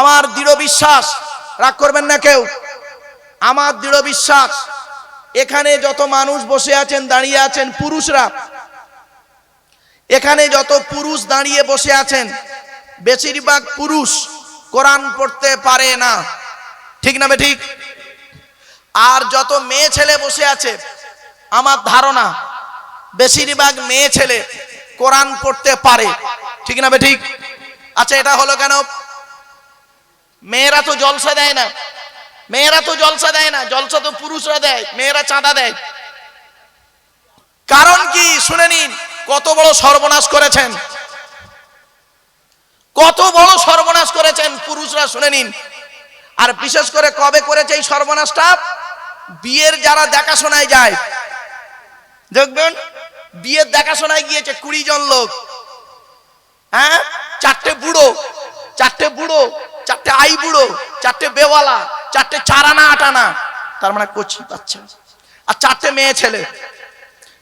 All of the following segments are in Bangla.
আমার দৃঢ় বিশ্বাস, রাগ করবেন না কেউ। আমার দৃঢ় বিশ্বাস, এখানে যত মানুষ বসে আছেন, দাঁড়িয়ে আছেন, পুরুষরা, এখানে যত পুরুষ দাঁড়িয়ে বসে আছেন, বেশিরভাগ পুরুষ কোরআন পড়তে পারে না। ঠিক না ঠিক? আর যত মেয়ে ছেলে বসে আছে, আমার ধারণা, বেশিরভাগ মেয়ে ছেলে কোরআন পড়তে পারে। ঠিক না ঠিক? আচ্ছা এটা হলো কেন? মেয়েরা তো জলসা দেয় না। মেয়েরা তো জলসা দেয় না, জলসা তো পুরুষরা দেয়, মেয়েরা চাঁদা দেয়। কারণ কি? শুনে নিন, কত বড় সর্বনাশ করেছেন। কত বড় সর্বনাশ করেছেন পুরুষরা, শুনে নিন। আর বিশেষ করে কবে করেছে এই সর্বনাশটা? বিয়ের যারা দেখাশোনায় যায়। দেখবেন, বিয়ের দেখাশোনায় গিয়েছে কুড়ি জন লোক। হ্যাঁ? চারটে বুড়ো চারটে বুড়ো। চারটে আই বুড়ো, চারটে বেওয়ালা, চারটে চারানা আটানা। তার মানে কচি বাচ্চা। আর চারটে মেয়ে ছেলে।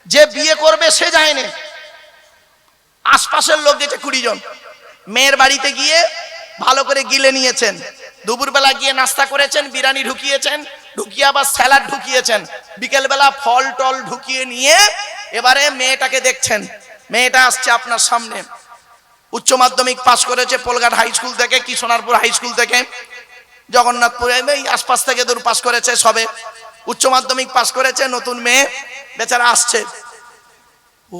যে বিয়ে করবে সে যায়নি। আশপাশের লোক গেছে কুড়ি জন। মেয়ের বাড়িতে গিয়ে ভালো করে গিলে নিয়েছেন। দুপুরবেলা গিয়ে নাস্তা করেছেন, বিরিয়ানি ঢুকিয়েছেন, ঢুকিয়ে আবার স্যালাড ঢুকিয়েছেন। বিকেলবেলা ফল টল ঢুকিয়ে নিয়ে এবারে মেয়েটাকে দেখছেন। মেয়েটা আসছে আপনার সামনে। উচ্চ মাধ্যমিক পাশ করেছে পোলঘাট হাই স্কুল থেকে, কি সোনারপুর হাই স্কুল থেকে? জগন্নাথপুরে এই আশপাশ থেকে দূর পাশ করেছে সবে। উচ্চ মাধ্যমিক পাশ করেছে নতুন মেয়ে, বেচারা আসছে। ও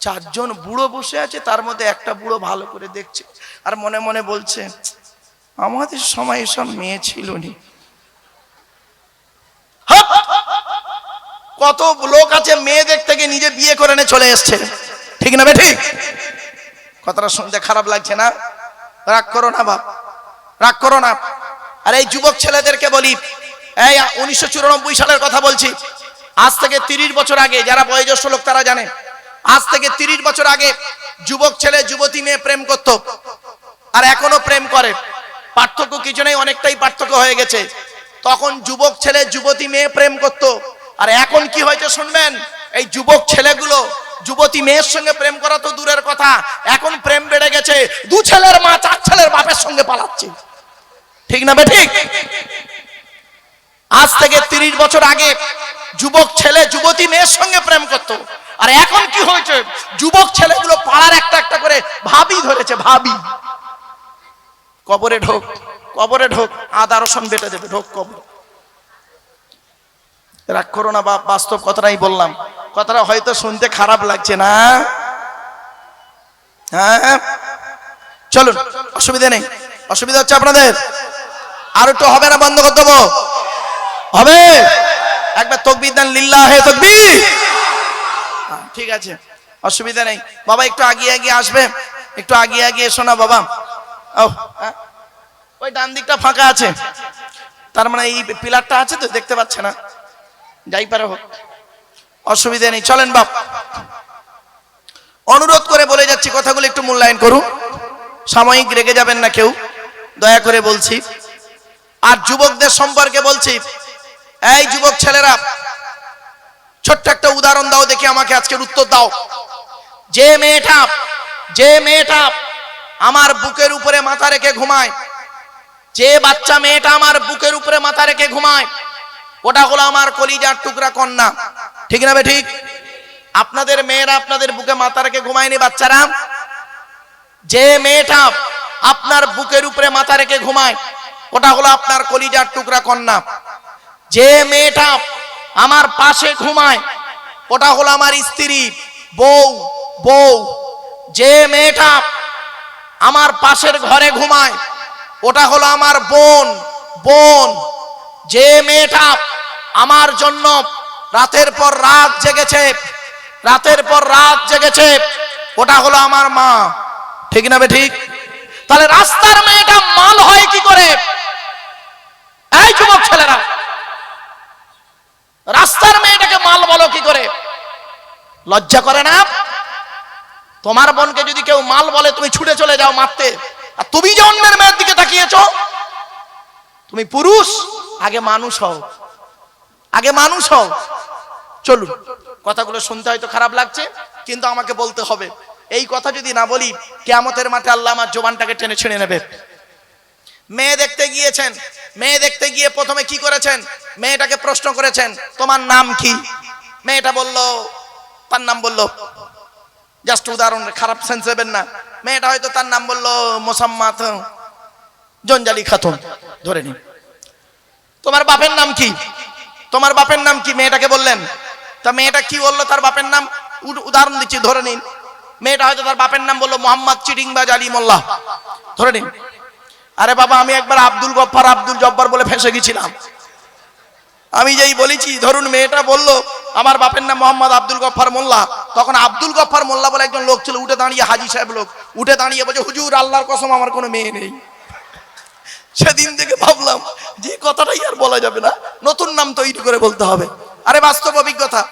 চারজন বুড়ো বসে আছে, তার মধ্যে একটা বুড়ো ভালো করে দেখছে। আর মনে মনে বলছে, আমাদের সময় এসব মেয়ে ছিল নি! কত লোক আছে মেয়ে দেখতে গিয়ে নিজে বিয়ে করে নিয়ে চলে এসছে। ঠিক না বে ঠিক? কথাটা শুনতে খারাপ লাগছে না? রাগ করো না বাপ, রাগ করো না। আর এই যুবক ছেলেদেরকে বলি, এই উনিশশো চুরানব্বই সালের কথা বলছি। আজ থেকে তিরিশ বছর আগে, যারা বয়োজ্যেষ্ঠ লোক তারা জানে, আজ থেকে তিরিশ বছর আগে যুবক ছেলে, যুবতী মেয়ে প্রেম করত। আর এখনও প্রেম করে। পার্থক্য কিছু নেই, অনেকটাই পার্থক্য হয়ে গেছে। তখন যুবক ছেলে, যুবতী মেয়ে প্রেম করত। আর এখন কি হয়েছে শুনবেন? এই যুবক ছেলেগুলো যুবতী মেয়ের সঙ্গে প্রেম করা তো দূরের কথা। এখন প্রেম বেড়ে গেছে, দু ছেলের মা, চার ছেলের বাপের সঙ্গে পালাচ্ছে। ঠিক না ঠিক আজ থেকে তিরিশ বছর আগে যুবক ছেলে যুবতী মেয়ের সঙ্গে প্রেম করত। আর এখন কি হয়েছে? যুবক ছেলেগুলো পাড়ার একটা একটা করে ভাবি ধরেছে, ভাবি। কবরে ঢোক কবরে ঢোক, আদা রসুন বেটে দেবে, ঢোক কবর। রাগ করো না বাস্তব কথাটাই বললাম। কথাটা হয়তো শুনতে খারাপ লাগছে না। হ্যাঁ? চলুন অসুবিধা নেই। অসুবিধা হচ্ছে আপনাদের। আর একটু হবে না বন্ধ করে দেবো। হবে? একবার তকবির দেন লিল্লাহ হে তকবির। হ্যাঁ, ঠিক আছে অসুবিধা নেই। বাবা একটু আগিয়ে আগিয়ে আসবে। একটু আগিয়ে আগিয়ে এসো না বাবা। ও হ্যাঁ। ওই ডান দিকটা ফাঁকা আছে। তার মানে এই পিলারটা আছে তো দেখতে পাচ্ছে না। যাই পারে হোক। অসুবিধা নেই, চলেন বাপ। অনুরোধ করে বলে যাচ্ছি, কথাগুলো একটু মূল্যায়ন করুন। সাময়িক রেগে যাবেন না কেউ, দয়া করে বলছি। আর যুবকদের সম্পর্কে বলছি, এই যুবক ছেলেরা, ছোট্ট একটা উদাহরণ দাও, দেখি আমাকে আজকের উত্তর দাও। যে মেয়েটা যে মেয়েটা আমার বুকের উপরে মাথা রেখে ঘুমায়, যে বাচ্চা মেয়েটা আমার বুকের উপরে মাথা রেখে ঘুমায়, ওটা হলো আমার কলিজার টুকরা কন্যা। ঠিক না ঠিক? আপনাদের মেয়েরা আপনাদের বুকে মাথা রেখে ঘুমায়নি বাচ্চারা? যে মেয়েটা আপনার বুকের উপরে মাথা রেখে ঘুমায়, ওটা হলো আপনার কলিজার টুকরা কন্যা। যে মেয়েটা আমার পাশে ঘুমায়, ওটা হলো আমার স্ত্রী, বউ বউ। যে মেয়েটা আমার পাশের ঘরে ঘুমায়, ওটা হলো আমার বোন বোন। যে মেয়েটা আমার জন্য রাতের পর রাত জেগেছে। রাতের পর রাত জেগেছে। ওটা হলো আমার মা। ঠিক না ঠিক? তাহলে রাস্তার মেয়েটা মাল হয় কি করে? এই যুবক ছেলেরা। রাস্তার মেয়েটাকে মাল বলো কি করে? লজ্জা করে না? তোমার বোনকে যদি কেউ মাল বলে, তুমি ছুটে চলে যাও মারতে। আর তুমি যে অন্যের মেয়ের দিকে তাকিয়েছ, তুমি পুরুষ, আগে মানুষ হও। আগে মানুষ হও। চলুন। কথাগুলো শুনতে হয়তো খারাপ লাগছে, কিন্তু আমাকে বলতে হবে। এই কথা যদি না বলি, কেয়ামতের মাঠে আল্লাহ আমার জোবানটাকে টেনে ছেড়ে নেবে। মেয়ে দেখতে গিয়েছেন। মেয়ে দেখতে গিয়ে প্রথমে কি করেছেন? মেয়েটাকে প্রশ্ন করেছেন, তোমার নাম কি? মেয়েটা বলল, তার নাম বলল, জাস্ট উদাহরণ, খারাপ সেন্স নেবেন না। মেয়েটা হয়তো তার নাম বলল মোসাম্মাত জঞ্জালি খাতুন। ধরে নি তোমার বাপের নাম কি? তোমার বাপের নাম কি? মেয়েটাকে বললেন। তা মেয়েটা কি বলল? তার বাপের নাম উদাহরণ দিচ্ছি, ধরে নিন। মেয়েটা হয়তো তার বাপের নাম বলল মোহাম্মদ চিটিংবাজ আলী মোল্লা ধরে নিন। আরে বাবা, আমি একবার আব্দুল গফফার আব্দুল জব্বার বলে ফেসে গেছিলাম। আমি যেই বলেছি, ধরুন মেয়েটা বলল, আমার বাপের নাম মোহাম্মদ আব্দুল গফফার মোল্লা। তখন আব্দুল গফফার মোল্লা বলে একজন লোক ছিল, উঠে দাঁড়িয়ে হাজি সাহেব লোক। উঠে দাঁড়িয়ে বলছে, হুজুর, আল্লাহর কসম, আমার কোনো মেয়ে নেই। সেদিন থেকে ভাবলাম, যে কথাটাই আর বলা যাবে না, নতুন নাম তৈরি করে বলতে হবে। আরে বাস্তব অভিজ্ঞতা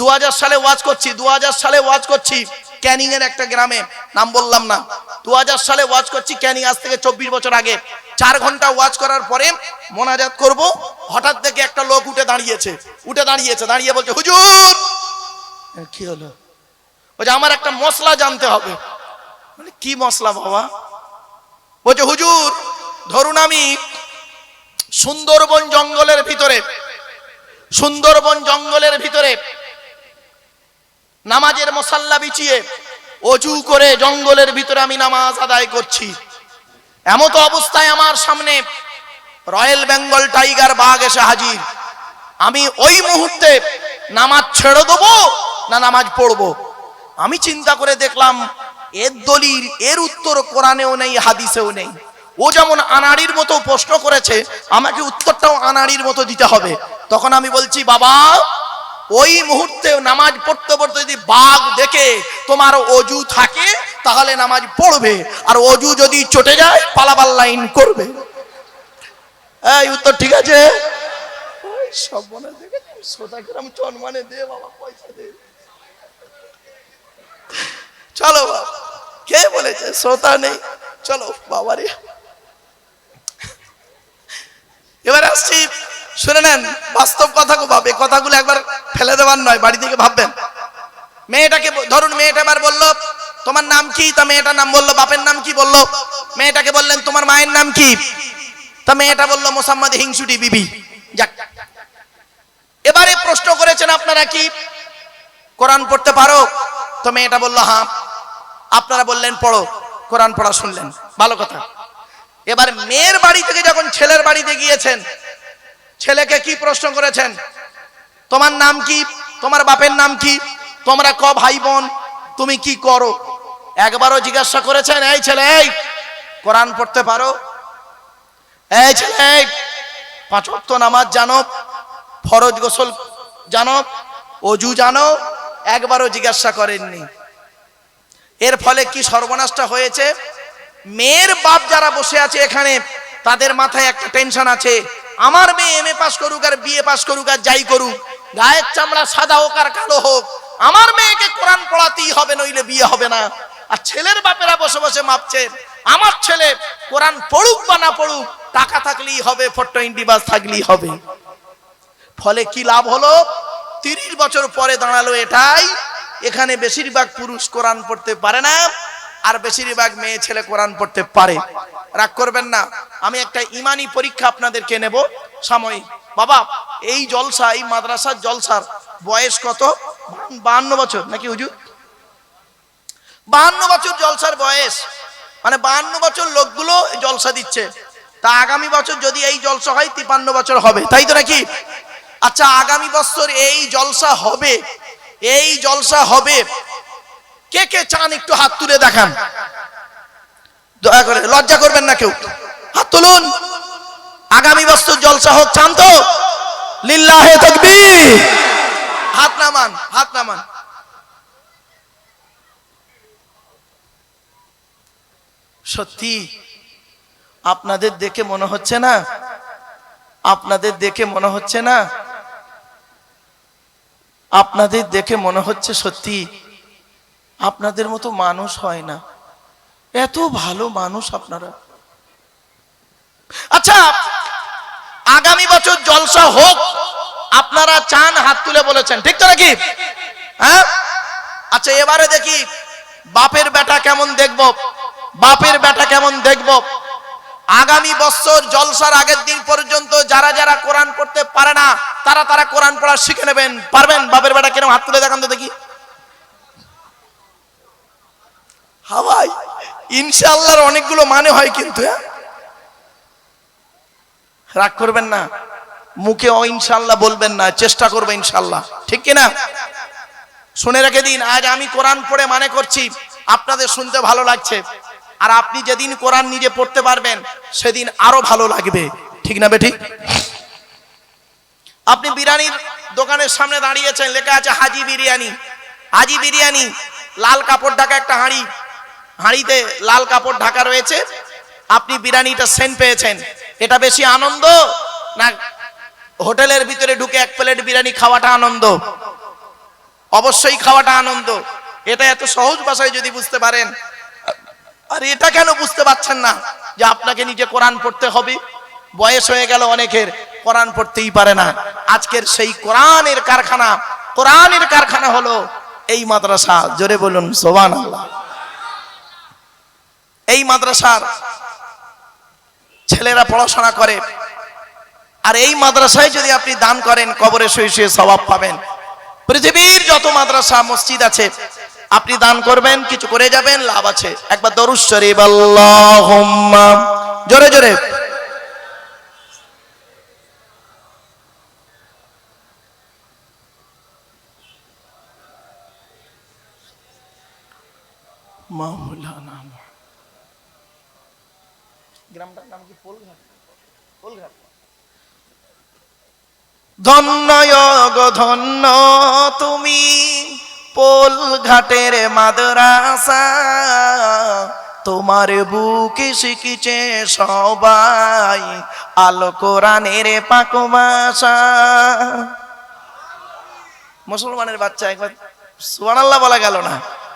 দু হাজার সালে ওয়াজ করছি দু হাজার সালে ওয়াজ করছি ক্যানিং এর একটা গ্রামে, নাম বললাম না। দু হাজার সালে ওয়াজ করছি ক্যানিং আজ থেকে চব্বিশ বছর আগে। চার ঘণ্টা ওয়াজ করার পরে মোনাজাত করব, হঠাৎ দেখে একটা লোক উঠে দাঁড়িয়েছে উঠে দাঁড়িয়েছে, দাঁড়িয়ে বলছে, হুজুর! কি হলো? বলছে, আমার একটা মশলা জানতে হবে। কি মশলা বাবা? বলছে, হুজুর ধরুন আমি সুন্দরবন জঙ্গলের ভিতরে, সুন্দরবন জঙ্গলের ভিতরে নামাজের মশাল্লা বিছিয়ে অজু করে জঙ্গলের ভিতরে আমি নামাজ আদায় করছি। এমতো অবস্থায় আমার সামনে রয়্যাল বেঙ্গল টাইগার বাঘ এসে হাজির। আমি ওই মুহূর্তে নামাজ ছেড়ে দেবো না নামাজ পড়ব? আমি চিন্তা করে দেখলাম, এর দলিল, এর উত্তর কোরআনেও নেই, হাদিসেও নেই। ও যেমন আনাড়ির মতো প্রশ্ন করেছে, আমাকে উত্তরটাও আনাড়ির মতো দিতে হবে। তখন আমি বলছি, বাবা, ওই মুহূর্তে নামাজ পড়তে পড়তে যদি বাঘ দেখে তোমার অজু থাকে, তাহলে নামাজ পড়বে। আর অজু যদি চটে যায়, পালাবার লাইন করবে। এই, উত্তর ঠিক আছে? দে, বাবা, পয়সা দে। চলো বাবা, কে বলেছে? শ্রোতা নেই। চলো, বাবারে। এবার আসছি, শুনে নেন, বাস্তব কথা ভাবে কথাগুলো একবার ফেলে দেওয়ার নয়, বাড়ি থেকে ভাববেন। মেয়েটাকে ধরুন মেয়েটা এবার বলল, তোমার নাম কি? তা মেয়েটার নাম বলল, বাপের নাম কি? বলল, মেয়েটাকে বললেন, তোমার মায়ের নাম কি? তা মেয়েটা বলল, মোসাম্মদ হিংসুটি বিবি। যাক। এবারে প্রশ্ন করেছেন, আপনারা কি কোরআন পড়তে পারো? তো মেয়েটা বলল হ্যাঁ। আপনারা বললেন, পড়ো। কোরআন পড়া শুনলেন। ভালো কথা। এবার মেয়ের বাড়ি থেকে যখন ছেলের বাড়িতে গিয়েছেন, ছেলেকে কি প্রশ্ন করেছেন? তোমার নাম কি? তোমার বাপের নাম কি? তোমরা ক ভাই বোন? তুমি কি করো? একবারও জিজ্ঞাসা করেছেন, এই ছেলে, এই, কোরআন পড়তে পারো? এই ছেলে, এই, পাঁচ ওয়াক্ত নামাজ জানো, ফরজ গোসল জানো, অজু জানো, একবারও জিজ্ঞাসা করেননি। এর ফলে কি সর্বনাশটা হয়েছে? মেয়ের বাপ যারা বসে আছে এখানে, তাদের মাথায় একটা টেনশন আছে। আমার মেয়ে এম এ পাস করুক আর বিএ পাস করুক আর যাই করুক, গায়ের চামড়া সাদা হোক আর কালো হোক, আমার মেয়েকে কোরআন পড়াতেই হবে, নইলে বিয়ে হবে না। আর ছেলের বাপেরা বসে বসে মাপছে আমার ছেলে কোরআন পড়ুক বা না পড়ুক, টাকা থাকলেই হবে ফোর টোয়েন্টি বাস থাকলেই হবে। ফলে কি লাভ হলো? তিরিশ বছর পরে দাঁড়াল এটাই। এখানে বেশিরভাগ পুরুষ কোরআন পড়তে পারে না। আর বেশিরভাগ মেয়ে ছেলে কোরআন পড়তে পারে। রাগ করবেন না, আমি একটা ইমানি পরীক্ষা আপনাদেরকে নেব। সাময়িক। বাবা, এই জলসা, এই মাদ্রাসার জলসার বয়স কত? বাহান্ন বছর। নাকি হুজুর? বাহান্ন বছর জলসার বয়স। মানে বাহান্ন বছর লোকগুলো জলসা দিচ্ছে। তা আগামী বছর যদি এই জলসা হয়, তিপান্ন বছর হবে। তাই তো নাকি? আচ্ছা আগামী বছর এই জলসা হবে। এই জলসা হবে। কে কে চান একটু হাত তুলে দেখান। দয়া করে, লজ্জা করবেন না কেউ। হাত তুলুন। আগামী বছর জলসা হোক, চান তো। হাত নামান হাত নামান। সত্যি, আপনাদের দেখে মনে হচ্ছে না? আপনাদের দেখে মনে হচ্ছে না? আপনাদের দেখে মনে হচ্ছে সত্যি আপনাদের মতো মানুষ হয় না। এত ভালো মানুষ আপনারা। আচ্ছা আগামী বছর জলসা হোক, আপনারা চান হাত তুলে বলেছেন, ঠিক তো নাকি? হ্যাঁ? আচ্ছা এবারে দেখি বাপের বেটা কেমন দেখব, বাপের বেটা কেমন দেখব। আগামী বছর জলসার আগের দিন পর্যন্ত যারা যারা কোরআন পড়তে পারে না, তারা তারা কোরআন পড়া শিখে নেবেন। পারবেন? বাপের বেটা কেন হাত তুলে দেখান তো দেখি। হাওয়াই ইনশাআল্লাহর অনেকগুলো মানে হয় কিন্তু হ্যাঁ? রাগ করবেন না। মুখে ও ইনশাল্লাহ বলবেন না, চেষ্টা করবে ইনশাল্লাহ ঠিক কিনা? শুনে রেখে দিন, আজ আমি কোরআন পড়ে মানে করছি, আপনাদের শুনতে ভালো লাগছে। আর আপনি যেদিন কোরআন নিজে পড়তে পারবেন, সেদিন আরও ভালো লাগবে। ঠিক না বেঠিক আপনি বিরিয়ানির দোকানের সামনে দাঁড়িয়েছেন, লেখা আছে হাজি বিরিয়ানি। হাজি বিরিয়ানি, লাল কাপড় ঢাকা একটা হাঁড়ি হাঁড়িতে লাল কাপড় ঢাকা রয়েছে। আপনি বিরিয়ানিটা সেন্ট পেয়েছেন। এটা বেশি আনন্দ না হোটেলের ভিতরে ঢুকে এক প্লেট বিরিয়ানি খাওয়াটা আনন্দ? অবশ্যই খাওয়াটা আনন্দ। এটা এত সহজ ভাষায় যদি বুঝতে পারেন, আর এটা কেন বুঝতে পারছেন না যে আপনাকে নিজে কোরআন পড়তে হবে? বয়স হয়ে গেল অনেকের, কোরআন পড়তেই পারে না। আজকের সেই কোরআনের কারখানা কোরআনের কারখানা হলো এই মাদ্রাসা। জোরে বলুন সোবান আল্লাহ এই মাদ্রাসার ছেলেরা পড়াশোনা করে। আর এই মাদ্রাসায় যদি আপনি দান করেন, কবরে শুয়ে শুয়ে স্বভাব পাবেন। পৃথিবীর যত মাদ্রাসা, মসজিদ আছে, আপনি দান করবেন, কিছু করে যাবেন, লাভ আছে। একবার দরুদ জোরে জোরে। মাওলানা। গ্রামটার নাম কি পোলঘাট? পোলঘাট। ধন্য গো ধন্য তুমি পোল ঘাটের মাদ্রাসা। তোমার বুকে শিখিছে সবাই আলো কোরআনের পাক ভাষা। মুসলমানের বাচ্চা একবার সুবহানাল্লাহ বলা গেল না।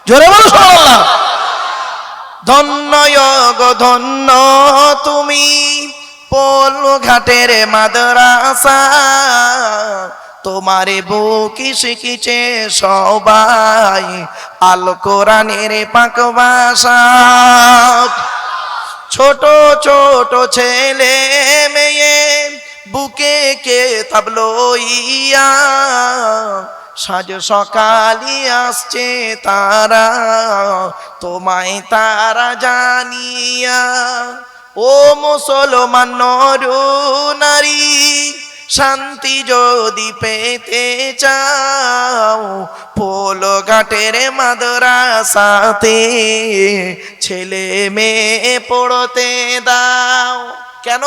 জোরে বলো সুবহানাল্লাহ। ধন্য ধন্য তুমি। পোল ঘাটের মাদ্রাসা, তোমারে বুকি শিখিছে সবাই। আল কোরআনের পাক ছোট ছোট ছেলে মেয়ে, বুকে কে তাবলইয়া সাজ সকালি আসছে তারা, তোমায় তারা জানিয়া, ও মুসলমান নর নারী, শান্তি যদি পেতে চাও পোলো ঘাটের মাদ্রাসাতে ছেলে মেয়ে পড়তে দাও। কেন?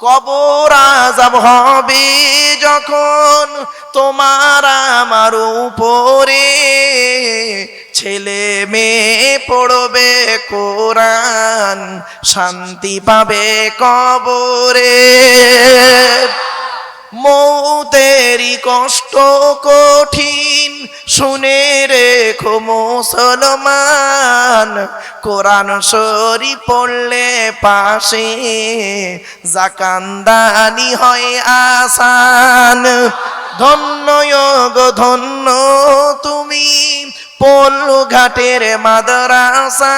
কবর আজাব হবে যখন তোমার আমার উপরে ছেলে মেয়ে পড়বে কোরআন শান্তি পাবে কবরে। মৌতেরি কষ্ট কঠিন। শুনে রেখো মুসলমান, কোরআন শরী পড়লে পাশে জাকান্দানি হয় আসান। ধন্য ধন্য তুমি পল্লু ঘাটের মাদ্রাসা,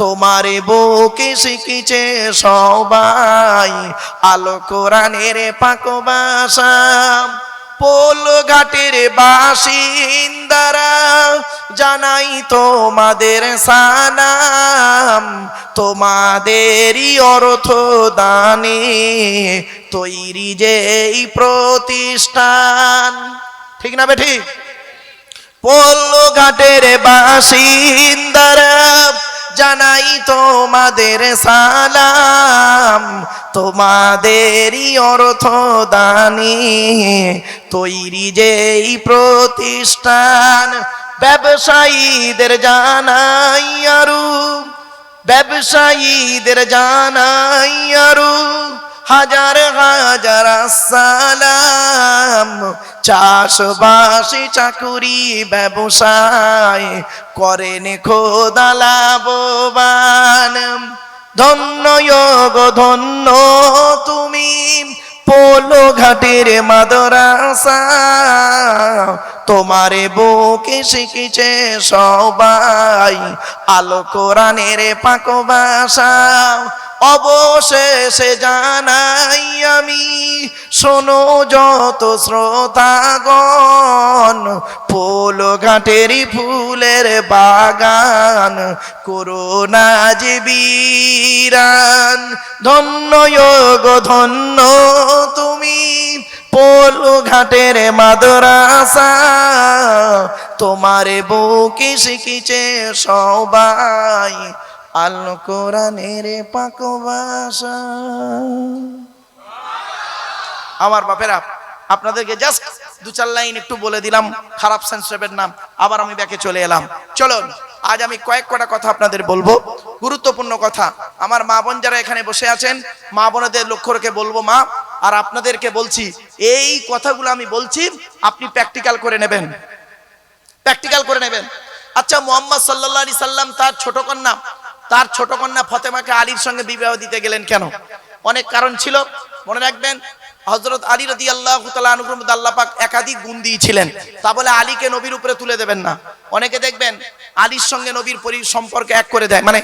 তোমারে বুকে শিখিছে সবাই আলো কোরআনের পাক ভাষা। পোল ঘাটের বাসিন্দারা জানাই তোমাদের সানাম তোমাদেরই অর্থ দানে তৈরি যেই প্রতিষ্ঠান। ঠিক না বেঠি পল্লু ঘাটের বাসিন্দারা জানাই তোমাদের সালাম, তোমাদেরই অর্থ দানে তৈরি যেই প্রতিষ্ঠান, ব্যবসায়ীদের জানাই আরু, ব্যবসায়ীদের জানাই আরু। হাজার হাজার সালাম চাষবাসী চাকুরি ব্যবসায় করেন খোদা লাভবান। ধন্য ধন্য তুমি পোলো ঘাটের মাদরাসা। তোমারে বুকে শিখিছে সবাই আলো কোরআনের পাক ভাষা। অবশেষে জানাই আমি, শোনো যত শ্রোতাগণ পোল ঘাটেরই ফুলের বাগান করোনা যে বীরান ধন্য যোগ, ধন্য তুমি পোল ঘাটের মাদ্রাসা, তোমারে বউকে শিখিছে সবাই। আল কোরআনের পাক ভাষা। আমার বাপেরা, আপনাদেরকে জাস্ট দু চার লাইন একটু বলে দিলাম, খারাপ সেন্সের নাম আবার আমি ব্যাকে চলে এলাম। চলুন, আজ আমি কয়েক কটা কথা আপনাদের বলব। গুরুত্বপূর্ণ কথা, আমার মা বোন যারা এখানে বসে আছেন, মা বোনদের লক্ষ্য রেখে বলব মা, আর আপনাদেরকে বলছি, এই কথাগুলো আমি বলছি, আপনি প্র্যাকটিক্যাল করে নেবেন। প্র্যাকটিক্যাল করে নেবেন। আচ্ছা মোহাম্মদ সাল্লাহ সাল্লাম তার ছোট কন্যা তার ছোট কন্যা ফতেমাকে আলীর সঙ্গে বিবাহ দিতে গেলেন কেন? অনেক কারণ ছিল। মনে রাখবেন হজরত আলী রদি আল্লাহ আল্লাহ পাক একাধিক গুণ দিয়েছিলেন। তা বলে আলীকে নবীর উপরে তুলে দেবেন না। অনেকে দেখবেন, আলীর সঙ্গে নবীর পরি, সম্পর্ক এক করে দেয়। মানে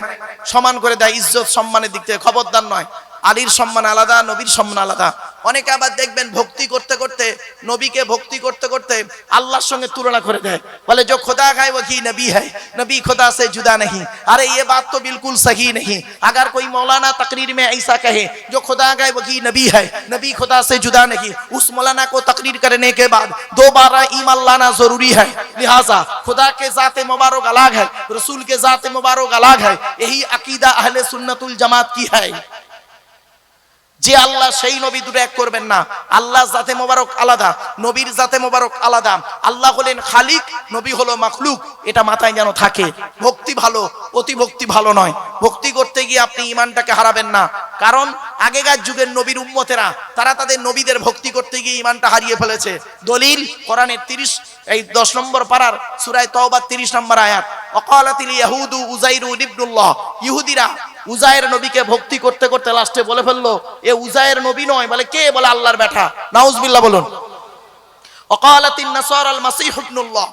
সমান করে দেয়, ইজ্জত সম্মানের দিক থেকে। খবরদার নয়। আলীর সম্মান আলাদা নবীর সম্মান আলাদা অনেকে আবার দেখবেন ভক্তি করতে করতে নবীকে ভক্তি করতে করতে আল্লাহর সঙ্গে তুলনা করে দেয় বলে जो खुदा है वही नबी है नबी खुदा से जुदा नहीं अरे ये बात तो बिल्कुल सही नहीं अगर कोई मौलाना तकरीर में ऐसा कहे जो खुदा है वही नबी है नबी खुदा से जुदा नहीं उस मौलाना को तकरीर करने के बाद दोबारा ईमान लाना जरूरी है लिहाजा खुदा के जाते मुबारक अलग है रसूल के जाते मुबारक अलग है यही अकीदा अहले सुन्नतुल जमात की है যে আল্লাহ সেই নবী দুটো এক করবেন না। আল্লাহ জাতে মোবারক আলাদা, নবীর জাতে মোবারক আলাদা। আল্লাহ হলেন খালিক, নবী হলো মাখলুক। এটা মাথায় যেন থাকে। ভক্তি ভালো অতি ভক্তি ভালো নয়। ভক্তি করতে গিয়ে আপনি ইমানটাকে হারাবেন না। কারণ আগেকার যুগের নবীর উম্মতেরা, তারা তাদের নবীদের ভক্তি করতে গিয়ে ইমানটা হারিয়ে ফেলেছে। দলিল, কোরআনের তিরিশ, এই দশ নম্বর পাড়ার সুরায় তওবার তিরিশ নম্বর আয়াত। অকালাতিল ইয়াহুদু উজাইরু ইবনুল্লাহ। ইহুদিরা উজায়ের নবীকে ভক্তি করতে করতে লাস্টে বলে ফেলল, এ উজায়ের নবী নয়। বলে কে? বলে আল্লাহর বেটা। নাউজবিল্লাহ বলুন। অকালাতিন নাসার আল মাসিহ ইবনুল্লাহ।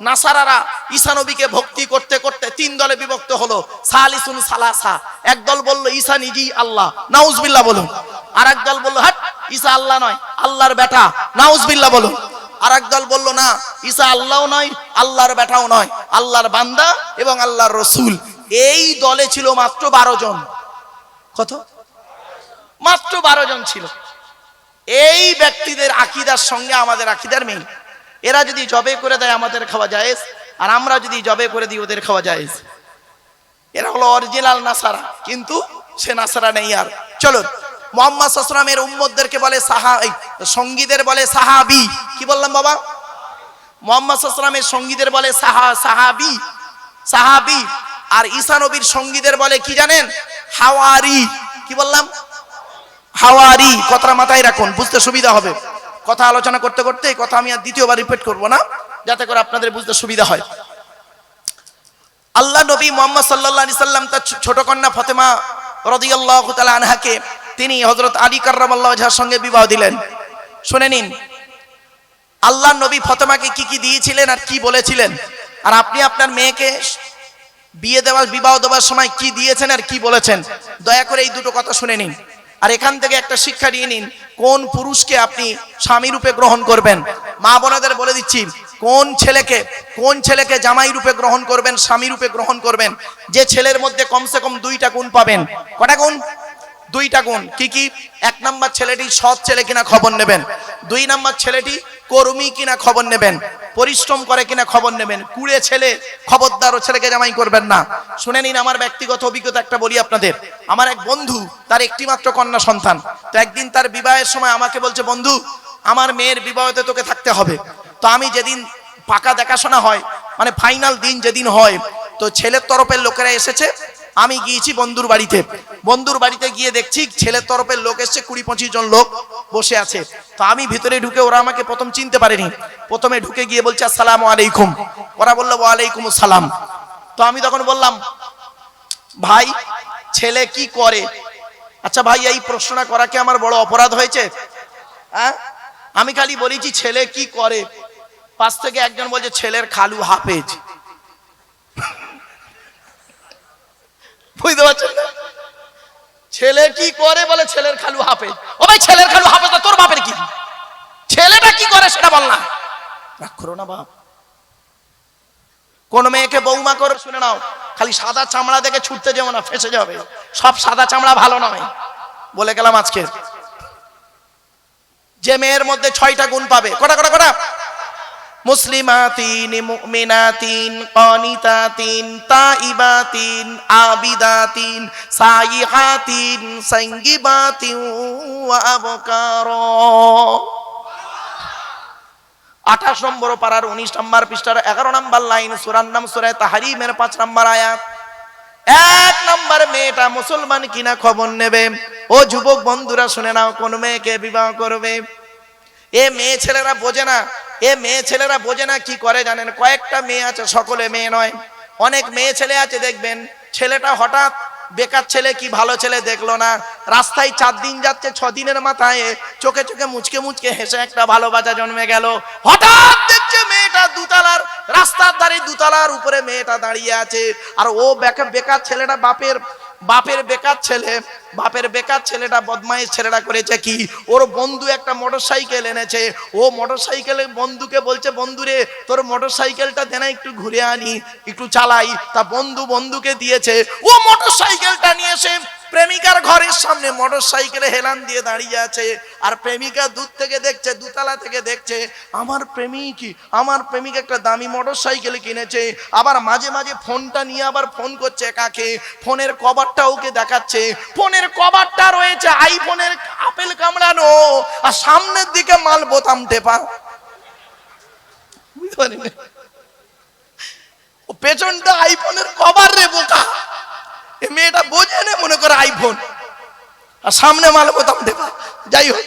নাসারারা ঈসা নবীকে ভক্তি করতে করতে তিন দলে বিভক্ত হলো, সালিসুন সালাসা। এক দল বলল, ঈসা নিজেই আল্লাহ। নাউজবিল্লাহ বলুন। আর এক দল বলল, হাট, ঈসা আল্লাহ নয়, আল্লাহর বেটা। নাউজবিল্লাহ বলুন। আর এক দল বলল, না, ঈসা আল্লাহও নয়, আল্লাহর বেটাও নয়। আল্লাহর বান্দা এবং আল্লাহর রসুল। এই দলে ছিল মাত্র বারো জন। কত? মাত্র বারো জন ছিল। এই ব্যক্তিদের আকিদার সঙ্গে আমাদের আকিদার মেয়ে এরা যদি জবে করে দেয়, আমাদের খাওয়া যায় আর আমরা যদি জবে করে দিই, ওদের খাওয়া যায় এরা হলো অরিজিনাল নাসারা। কিন্তু সে নাসারা নেই আর। চলো মোহাম্মদ সসরামের উম্মদদেরকে বলে সাহা সঙ্গীদের বলে সাহাবি। কি বললাম বাবা? মোহাম্মদ সসরামের সঙ্গীদের বলে সাহা, সাহাবি। সাহাবি। আর ঈসা নবীর সঙ্গীদের বলে কি জানেন? হাওয়ারি। কি বললাম? হাওয়ারি। কথাটা মাথায় রাখুন, বুঝতে সুবিধা হবে। কথা আলোচনা করতে করতে কথা আমি আর দ্বিতীয়বার রিপিট করব না, যাতে করে আপনাদের বুঝতে সুবিধা হয়। আল্লাহ নবী মোহাম্মদ সাল্লাহ সাল্লাম, তার ছোট কন্যা ফতেমা রদিয়াল্লাহ তালা আনহাকে তিনি হজরত আলী কার্রামাল্লাহ ঝার সঙ্গে বিবাহ দিলেন। শুনে নিন, আল্লাহ নবী ফতেমাকে কি কি দিয়েছিলেন আর কি বলেছিলেন? আর আপনি আপনার মেয়েকে বিয়ে দেওয়ার, বিবাহ দেওয়ার সময় কি দিয়েছেন আর কি বলেছেন? দয়া করে এই দুটো কথা শুনে নিন। আর এখান থেকে একটা শিক্ষা নিয়ে নিন, কোন পুরুষকে আপনি স্বামী রূপে গ্রহণ করবেন? মা বোনাদের বলে দিচ্ছি, কোন ছেলেকে কোন ছেলেকে জামাই রূপে গ্রহণ করবেন, স্বামী রূপে গ্রহণ করবেন? যে ছেলের মধ্যে কমসে কম দুইটা গুণ পাবেন। কটা গুণ? দুইটা গুণ। কি কি? এক নাম্বার ছেলেটি সৎ ছেলে কিনা খবর নেবেন। দুই নাম্বার ছেলেটি কর্মী কিনা খবর নেবেন। পরিশ্রম করে কিনা খবর নেবেন। কুড়ে ছেলে, খবরদার ও ছেলেকে জামাই করবেন না। শুনে নিন আমার ব্যক্তিগত অভিজ্ঞতা একটা বলি আপনাদের। আমার এক বন্ধু, তার একটি মাত্র কন্যা সন্তান। তো একদিন তার বিবাহের সময় আমাকে বলছে, বন্ধু, আমার মেয়ের বিবাহতে তোকে থাকতে হবে। তো আমি যেদিন পাকা দেখাশোনা হয় মানে ফাইনাল দিন যেদিন হয়, তো ছেলের তরফের লোকেরা এসেছে আমি গিয়েছি বন্ধুর বাড়িতে। বন্ধুর বাড়িতে গিয়ে দেখছি ছেলের তরফের লোক এসছে, কুড়ি পঁচিশ জন লোক বসে আছে। তো আমি ভিতরে ঢুকে ওরা আমাকে প্রথম চিনতে পারেনি। প্রথমে ঢুকে গিয়ে বলছে, আসসালাম আলাইকুম। ওরা বলল, ওয়ালাইকুম সালাম তো আমি তখন বললাম, ভাই, ছেলে কি করে? আচ্ছা ভাই, এই প্রশ্নটা করা কি আমার বড় অপরাধ হয়েছে? হ্যাঁ? আমি খালি বলেছি, ছেলে কি করে? পাশ থেকে একজন বলছে, ছেলের খালু হাফেজ। বুঝতে পারছেন না? ছেলে কি করে বলে ছেলের খালু হাফেজ? ও ভাই, ছেলের খালু হাফেজ না, তোর বাপের কি? ছেলেটা কি করে সেটা বল না। করো না বাপ। কোন মেয়েকে বৌমা করে শুনে নাও, খালি সাদা চামড়া দেখে ছুটতে যাব না, ফেসে যাবে। সব সাদা চামড়া ভালো নয়। বলে গেলাম আজকে। যে মেয়ের মধ্যে ছয়টা গুণ পাবে। কটা কটা কটা? মুসলিমাতিন, মুমিনাতিন, কানিতাতিন, তাইবাতিন, আবিদাতিন, সাইহাতিন সাঙ্গিবাতিন ওয়া আবকারা। আঠাশ নম্বর পাড়ার উনিশ নম্বর পৃষ্ঠার এগারো নম্বর লাইন, সুরার নাম সুরায় তাহারিমের পাঁচ নম্বর আয়াত। এক নম্বর মেয়েটা মুসলমান কিনা খবর নেবে? ও যুবক বন্ধুরা শুনে নাও, কোন মেয়েকে বিবাহ করবে? এ মেয়ে ছেলেরা বোঝে না এ মেয়ে ছেলেরা বোঝে না কি করে জানেন? কয়েকটা মেয়ে আছে, সকলে মেয়ে নয়। অনেক মেয়ে ছেলে আছে, দেখবেন। ছেলেটা হঠাৎ বেকার ছেলে কি ভালো ছেলে দেখল না। রাস্তায় চার দিন যাচ্ছে, ছ দিনের মাথায় চোখে চোখে মুচকে মুচকে হেসে একটা ভালোবাসা জন্মে গেল। হঠাৎ দেখছে মেয়েটা দুতলার, রাস্তার ধারে দুতলার উপরে মেয়েটা দাঁড়িয়ে আছে। আর ও বেকার বেকার ছেলেটা বাপের বাপের বেকার ছেলে, বাপের বেকার ছেলেটা বদমাইশ ছেলেটা করেছে কি? ওর বন্ধু একটা মোটর সাইকেল এনেছে। ও মোটর সাইকেলে বন্ধুকে বলছে, বন্ধুরে, তোর মোটর সাইকেলটা দেনা একটু ঘুরে আনি, একটু চালাই। তা বন্ধু বন্ধুকে দিয়েছে। ও মোটর সাইকেলটা নিয়ে এসে প্রেমিকার ঘরের সামনে মোটর সাইকেলে হেলান দিয়ে দাঁড়িয়ে আছে আর প্রেমিকা দূর থেকে দেখছে, দুতলা থেকে দেখছে, আমার প্রেমিক আমার প্রেমিক একটা দামি মোটর সাইকেল কিনেছে। আবার মাঝে মাঝে ফোনটা নিয়ে আবার ফোন করছে কাকে। ফোনের কভারটা ওকে দেখাচ্ছে। ফোনের কভারটা রয়েছে আইফোনের আপেল কামড়ানো। আর সামনের দিকে মাল বোতাম টেপা। পেছনটা আইফোনের কভার রে বোকা। মেয়েটা বোঝে না মনে করে আইফোন আর সামনে মাল বোতাম দেবা। যাই হোক